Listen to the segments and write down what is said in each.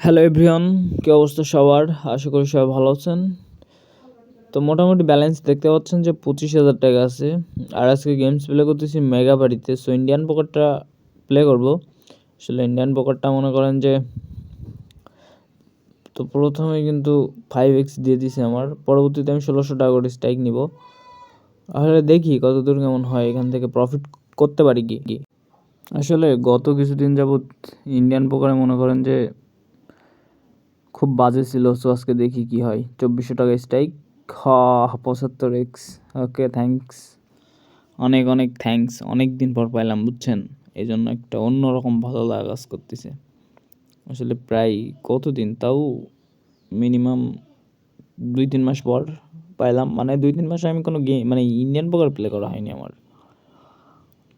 Hello everyone কী অবস্থা সবার? আশা করি সবাই ভালো আছেন। তো মোটামুটি ব্যালেন্স দেখতে পাচ্ছেন যে পঁচিশ হাজার টাকা আছে। আর আজকে গেমস প্লে করতেছি মেগা বাড়িতে সো ইন্ডিয়ান পকারটা প্লে করব। আসলে ইন্ডিয়ান পকারটা মনে করেন যে, তো প্রথমে কিন্তু ফাইভ এক্স দিয়ে দিছে আমার। পরবর্তীতে আমি ষোলোশো টাকা করে স্ট্রাইক নিব। আসলে দেখি কতদূর কেমন হয়, এখান থেকে প্রফিট করতে পারি কি? আসলে গত কিছুদিন যাবৎ ইন্ডিয়ান পোকারে মনে করেন যে খুব বাজে ছিল সো আজকে দেখি কি হয়। চব্বিশশো টাকা স্ট্রাইক খ পঁচাত্তর এক্স ওকে থ্যাঙ্কস অনেক অনেক থ্যাঙ্কস অনেক দিন পর পাইলাম বুঝছেন? এই জন্য একটা অন্যরকম ভালো লাগা কাজ করতেছে। আসলে প্রায় কতদিন? তাও মিনিমাম দুই তিন মাস পর পাইলাম। মানে দুই তিন মাসে আমি কোনো গেম মানে ইন্ডিয়ান পোকার প্লে করা হয়নি আমার।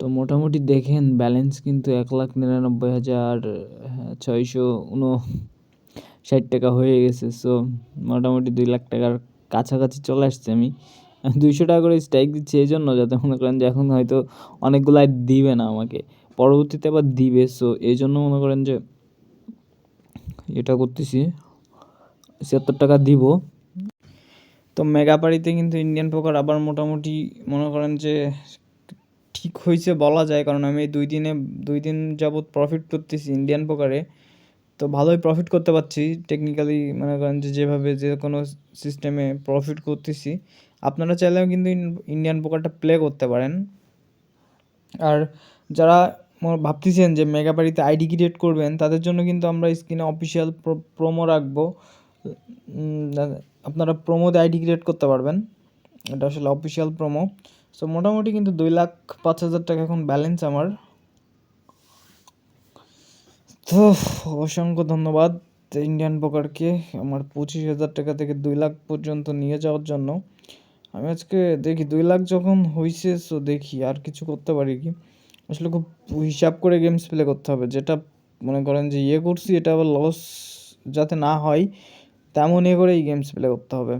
তো মোটামুটি দেখেন ব্যালেন্স কিন্তু এক লাখ নিরানব্বই হাজার হ্যাঁ, ছয়শো উনো ষাট টাকা হয়ে গেছে সো মোটামুটি দুই লাখ টাকার কাছাকাছি চলে আসছে আমি। দুইশো টাকা করে স্ট্রাইক দিচ্ছি এই জন্য, যাতে মনে করেন যে এখন হয়তো অনেকগুলো দিবে না আমাকে। পরবর্তীতে আবার দিবে সো এই জন্য মনে করেন যে এটা করতেছি। ছিয়াত্তর টাকা দিব। তো মেগাপাড়িতে কিন্তু ইন্ডিয়ান পোকার আবার মোটামুটি মনে করেন যে ঠিক হয়েছে বলা যায়, কারণ আমি দুই দিনে, দুই দিন যাবৎ প্রফিট করতেছি ইন্ডিয়ান পোকারে তো ভালোই প্রফিট করতে পারছি। টেকনিক্যালি মনে করেন যে যেভাবে যে কোনো সিস্টেমে প্রফিট করতেছি। আপনারা চাইলেও কিন্তু ইন্ডিয়ান পোকারটা প্লে করতে পারেন। আর যারা ভাবতেছেন যে মেগাবাড়িতে আইডি ক্রিয়েট করবেন, তাদের জন্য কিন্তু আমরা স্ক্রিনে অফিসিয়াল প্রোমো রাখব। আপনারা প্রোমোতে আইডি ক্রিয়েট করতে পারবেন। এটা আসলে অফিসিয়াল প্রোমো সো মোটামুটি কিন্তু দুই লাখ পাঁচ হাজার টাকা এখন ব্যালেন্স আমার। তো অসংখ্য ধন্যবাদ ইন্ডিয়ান পোকারকে আমার পঁচিশ হাজার টাকা থেকে দুই লাখ পর্যন্ত নিয়ে যাওয়ার জন্য। আমি আজকে দেখি, দুই লাখ যখন হয়েছে সো দেখি আর কিছু করতে পারি কি। আসলে খুব হিসাব করে গেমস প্লে করতে হবে, যেটা মনে করেন যে ইয়ে করছি, এটা আবার লস যাতে না হয়, তেমন ইয়ে করে এই গেমস প্লে করতে হবে।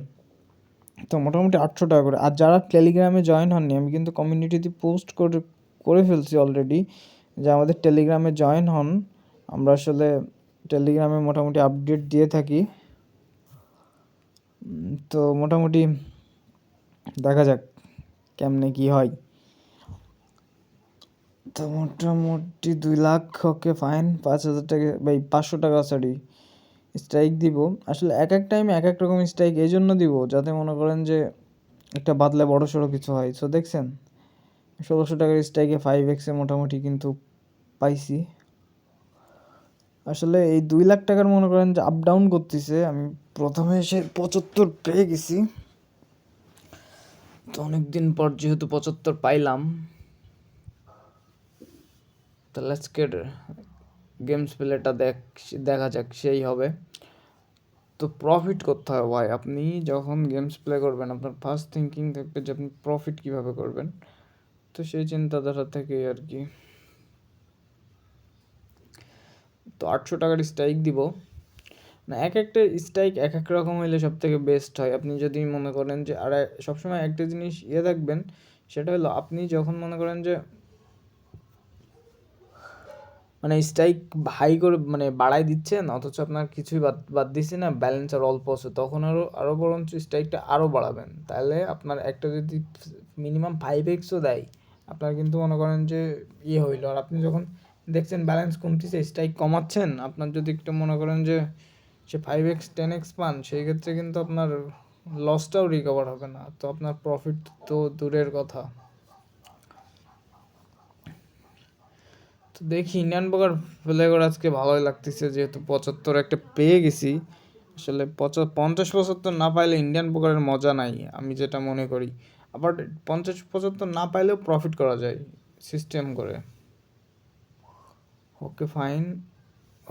তো মোটামুটি আটশো টাকা করে। আর যারা টেলিগ্রামে জয়েন হননি, আমি কিন্তু কমিউনিটিতে পোস্ট করে করে ফেলছি অলরেডি যে আমাদের টেলিগ্রামে জয়েন হন। আমরা আসলে টেলিগ্রামে মোটামুটি আপডেট দিয়ে থাকি। তো মোটামুটি দেখা যাক কেমনে কি হয়। তো মোটামুটি দুই লাখ ওকে ফাইন পাঁচ হাজার টাকা বা পাঁচশো টাকা সরি স্ট্রাইক দিব। আসলে এক এক টাইমে এক এক রকম স্ট্রাইক এই জন্য দিব, যাতে মনে করেন যে একটা বাদলে বড় সড়ো কিছু হয়। সো দেখছেন, ষোলোশো টাকার স্ট্রাইকে ফাইভ এক্সে মোটামুটি কিন্তু পাইছি। আসলে এই দুই লাখ টাকার মনে করেন যে আপ ডাউন করতেছে, আমি প্রথমে এসে পঁচাত্তর পেয়ে গেছি। তো অনেক দিন পর যেহেতু পঁচাত্তর পাইলাম গেমস প্লেটা দেখ, দেখা যাক, সেই হবে। তো প্রফিট করতে হবে ভাই, আপনি যখন গেমস প্লে করবেন, আপনার ফার্স্ট থিঙ্কিং থাকবে যে আপনি প্রফিট কীভাবে করবেন। তো সেই চিন্তাধারা থেকেই আর কি। তো আটশো টাকার স্ট্রাইক দিব। না, এক একটা স্ট্রাইক এক এক রকম হইলে সব থেকে বেস্ট হয়। আপনি যদি মনে করেন যে, আর সবসময় একটা জিনিস ইয়ে থাকবেন, সেটা হলো আপনি যখন মনে করেন যে মানে স্ট্রাইক হাই করে মানে বাড়াই দিচ্ছেন, অথচ আপনার কিছুই বাদ বাদ দিচ্ছে না ব্যালেন্স আর অল্প আছে, তখন আরও আরও বরঞ্চ স্ট্রাইকটা আরও বাড়াবেন। তাহলে আপনার একটা যদি মিনিমাম ফাইভ এক্সও দেয়, আপনার কিন্তু মনে করেন যে ইয়ে হইল। আর আপনি যখন দেখছেন ব্যালেন্স কমতেছে স্ট্রাইক কমাচ্ছেন। আপনার যদি একটু মনে করেন যে, সে ফাইভ এক্স টেন এক্স পান, সেই ক্ষেত্রে কিন্তু আপনার লসটাও রিকভার হবে না। তো আপনার প্রফিট তো দূরের কথা। তো দেখি ইন্ডিয়ান পোকার প্লে করে আজকে ভালোই লাগতেছে, যেহেতু পঁচাত্তর একটা পেয়ে গেছি। আসলে পঞ্চাশ, পঁচাত্তর না পাইলে ইন্ডিয়ান পোকারের মজা নাই, আমি যেটা মনে করি। আবার পঞ্চাশ, পঁচাত্তর না পাইলেও প্রফিট করা যায় সিস্টেম করে। ওকে ফাইন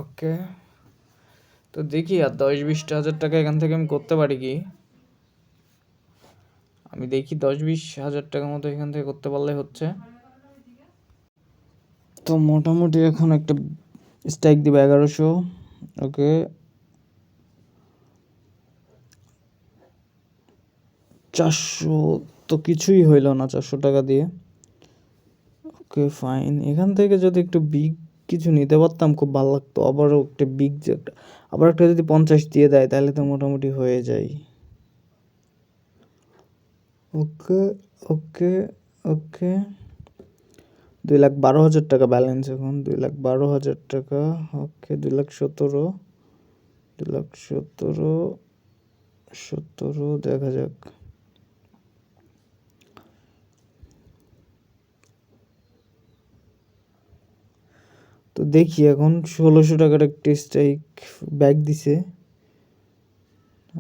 ওকে তো দেখি আর দশ বিশটা হাজার টাকা এখান থেকে আমি করতে পারি কি? আমি দেখি দশ বিশ হাজার টাকার মতো এখান থেকে করতে পারলে হচ্ছে। তো মোটামুটি এখন একটা স্ট্রাইক দিবে এগারোশো। ওকে চারশো তো কিছুই হইল না, চারশো টাকা দিয়ে। ওকে ফাইন এখান থেকে যদি একটু বিগ কিছু নিতে পারতাম, খুব ভালো লাগতো। আবারও একটা বিগ একটা আবার একটা যদি পঞ্চাশ দিয়ে দেয়, তাহলে তো মোটামুটি হয়ে যায়। ওকে ওকে ওকে। দুই লাখ বারো হাজার টাকা ব্যালেন্স এখন। দুই লাখ বারো হাজার টাকা। ওকে, দুই লাখ সতেরো। দুই লাখ সতেরো সতেরো, দেখা যাক। তো দেখি এখন ষোলোশো টাকার একটা স্ট্রাইক ব্যাগ দিছে।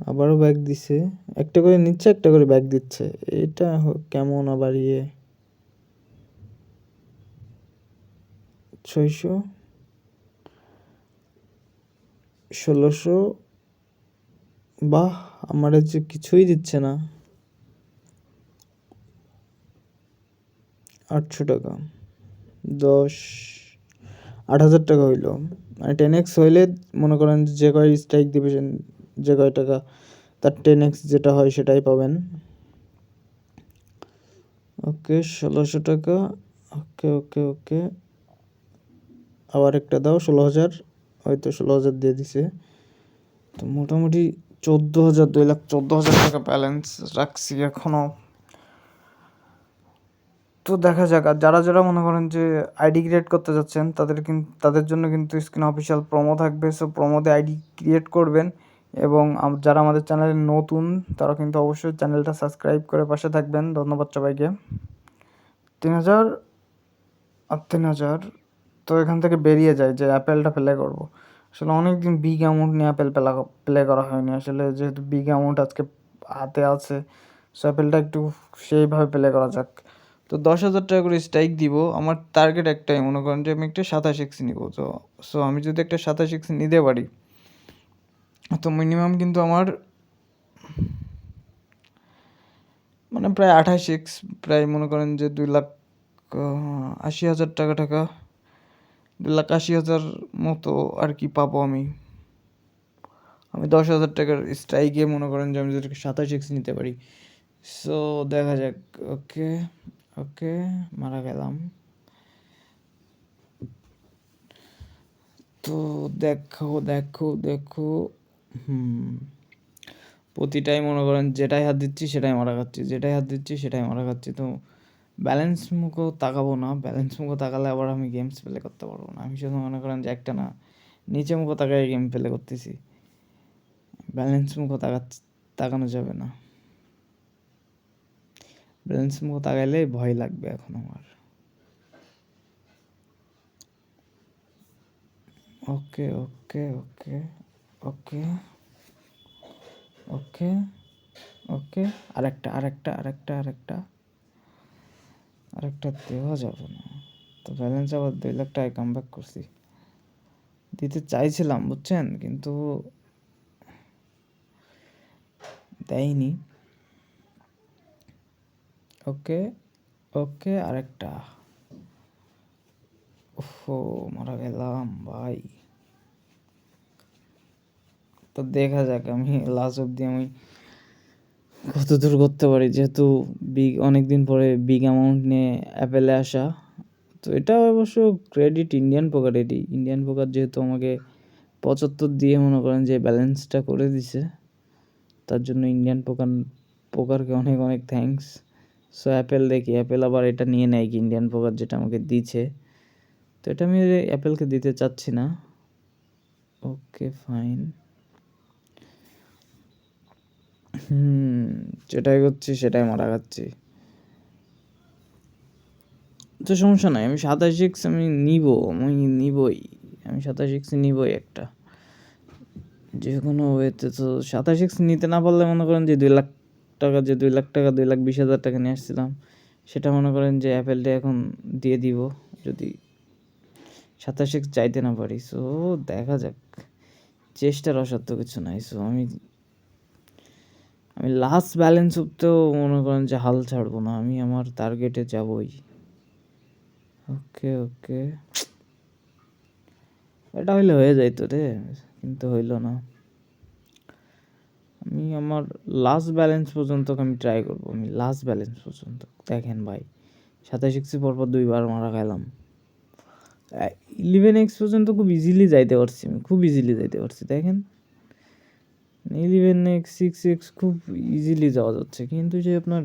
আবারও ব্যাগ দিছে। একটা করে নিচ্ছে, একটা করে ব্যাগ দিচ্ছে। এটা কেমন আবার ইয়ে? ছয়শো? ষোলোশো? বাহ, আমার যে কিছুই দিচ্ছে না। আটশো টাকা। দশ? আট হাজার টাকা হইল। মানে টেন এক্স হইলে মনে করেন যে কয় স্ট্রাইক দিবে সে- যে কয় টাকা, তার টেন এক্স যেটা হয় সেটাই পাবেন। ওকে, ষোলোশো টাকা। ওকে ওকে ওকে। আবার একটা দাও, ষোলো হাজার। হয়তো ষোলো হাজার দিয়ে দিছে। তো মোটামুটি চোদ্দ হাজার, দুই লাখ চোদ্দ হাজার টাকা ব্যালেন্স রাখছি এখনও তো দেখা যাক। আর যারা যারা মনে করেন যে আইডি ক্রিয়েট করতে যাচ্ছেন, তাদের কিন্তু তাদের জন্য কিন্তু স্ক্রিন অফিসিয়াল প্রোমো থাকবে। সো প্রোমোতে আইডি ক্রিয়েট করবেন এবং যারা আমাদের চ্যানেলে নতুন, তারা কিন্তু অবশ্যই চ্যানেলটা সাবস্ক্রাইব করে পাশে থাকবেন। ধন্যবাদ সবাইকে। তিন হাজার আর তিন হাজার, তো এখান থেকে বেরিয়ে যায় যে অ্যাপেলটা প্লে করব। আসলে অনেক দিন বিগ অ্যামাউন্ট নিয়ে অ্যাপেল প্লে প্লে করা হয়নি। আসলে যেহেতু বিগ অ্যামাউন্ট আজকে হাতে আছে সো অ্যাপেলটা একটু সেইভাবে প্লে করা যাক। তো দশ হাজার টাকা করে স্ট্রাইক দিব। আমার টার্গেট একটাই, মনে করেন যে আমি একটা সাতাশ এক্স নিব। তো সো আমি যদি একটা সাতাশ এক্স নিতে পারি, তো মিনিমাম কিন্তু আমার মানে প্রায় আঠাশ এক্স প্রায় মনে করেন যে দুই লাখ আশি হাজার টাকা টাকা, দুই লাখ আশি হাজার মতো আর কি পাবো আমি। আমি দশ হাজার টাকার স্ট্রাইকে মনে করেন যে আমি যদি সাতাশ এক্স নিতে পারি। সো দেখা যাক ওকে ওকে মারা গেলাম তো দেখো দেখো দেখো। হুম। প্রতিটাই মনে করেন যেটাই হাত দিচ্ছি সেটাই মারা খাচ্ছি, যেটাই হাত দিচ্ছি সেটাই মারা খাচ্ছি। তো ব্যালেন্স মুখও তাকাবো না ব্যালেন্স মুখও তাকালে আবার আমি গেমস প্লে করতে পারব না। আমি শুধু মনে করেন যে একটা না, নিচে মুখও তাকাই গেম প্লে করতেছি। ব্যালেন্স মুখও তাকাচ্ছি তাকানো যাবে না। ব্যালেন্স মুখও তাকাইলে ভয় লাগবে এখন আমার। ওকে ওকে ওকে ওকে ওকে ওকে আরেকটা আরেকটা আরেকটা আরেকটা আরেকটা দেওয়া যাবে না। তো ব্যালেন্স আবার দুই লাখ টাকায় কাম ব্যাক করছি। দিতে চাইছিলাম, বুঝছেন? কিন্তু দেয়নি। ওকে ওকে, আরেকটা। ওহো, মারা গেলাম, ভাই। তো দেখা যাক, আমি লাস্ট অব্দি আমি কত দূর করতে পারি, যেহেতু বিগ অনেক দিন পরে বিগ অ্যামাউন্ট নিয়ে অ্যাপেলে আসা। তো এটা অবশ্য ক্রেডিট ইন্ডিয়ান পোকারেরই ইন্ডিয়ান পোকার যেহেতু আমাকে পঁচাত্তর দিয়ে মনে করেন যে ব্যালেন্সটা করে দিছে, তার জন্য ইন্ডিয়ান পোকার পোকারকে অনেক অনেক থ্যাঙ্কস সো অ্যাপেল দেখি। অ্যাপেল আবার এটা নিয়ে নেয় কি? ইন্ডিয়ান পোকার যেটা আমাকে দিছে। তো এটা আমি অ্যাপেলকে দিতে চাচ্ছি না। ওকে ফাইন হুম, যেটাই করছি সেটাই মারা খাচ্ছি। তো সমস্যা নাই। আমি সাতাশ এক্স আমি নিব। আমি নিবই। আমি সাতাশ এক্স নিবই একটা। যে কোনো ওয়েতে তো সাতাশ এক্স নিতে না পারলে মনে করেন যে দুই লাখ টাকা যে দুই লাখ টাকা, দুই লাখ বিশ হাজার টাকা নিয়ে আসছিলাম, সেটা মনে করেন যে অ্যাপেলটা এখন দিয়ে দিব, যদি সাতাশ চাইতে না পারি। সো দেখা যাক, চেষ্টার অসাধ্য কিছু নাই। সো আমি আমি লাস্ট ব্যালেন্স অব্দিও মনে করেন যে হাল ছাড়বো না, আমি আমার টার্গেটে যাবই। ওকে ওকে এটা হইলে হয়ে যাইতো রে, কিন্তু হইল না। আমি আমার লাস্ট ব্যালেন্স পর্যন্ত আমি ট্রাই করব। আমি লাস্ট ব্যালেন্স পর্যন্ত দেখেন ভাই, সাতাশ সিক্সি পরপর দুইবার মারা গেলাম ইলেভেন এক্স পর্যন্ত খুব ইজিলি যাইতে পারছি আমি, খুব ইজিলি যাইতে পারছি, দেখেন। ইলেভেন এক্স সিক্স এক্স খুব ইজিলি যাওয়া যাচ্ছে। কিন্তু যে আপনার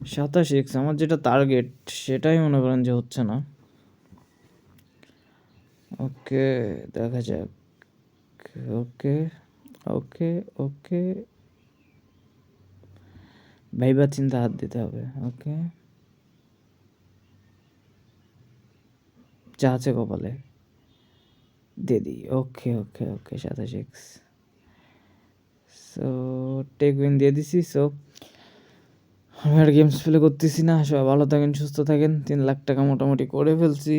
সাতাশ এক্স আমার যেটা টার্গেট সেটাই মনে করেন যে হচ্ছে না। ওকে দেখা যাক। ওকে ওকে ওকে। ভাইবার চিন্তা হাত দিতে হবে, ওকে। যা আছে কপালে। দিয়ে ওকে ওকে ওকে, সাতাশ এক্স সো টেক উইন দিয়ে দিছি। সো আমি আর গেমস প্লে করতেছি না। সবাই ভালো থাকেন, সুস্থ থাকেন। তিন লাখ টাকা মোটামুটি করে ফেলছি।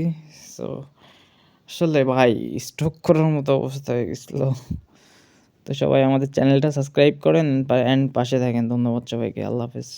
সো আসলে ভাই স্ট্রোক করার মতো অবস্থা হয়ে গেছিল। তো সবাই আমাদের চ্যানেলটা সাবস্ক্রাইব করেন অ্যান্ড পাশে থাকেন। ধন্যবাদ সবাইকে। আল্লাহ হাফেজ।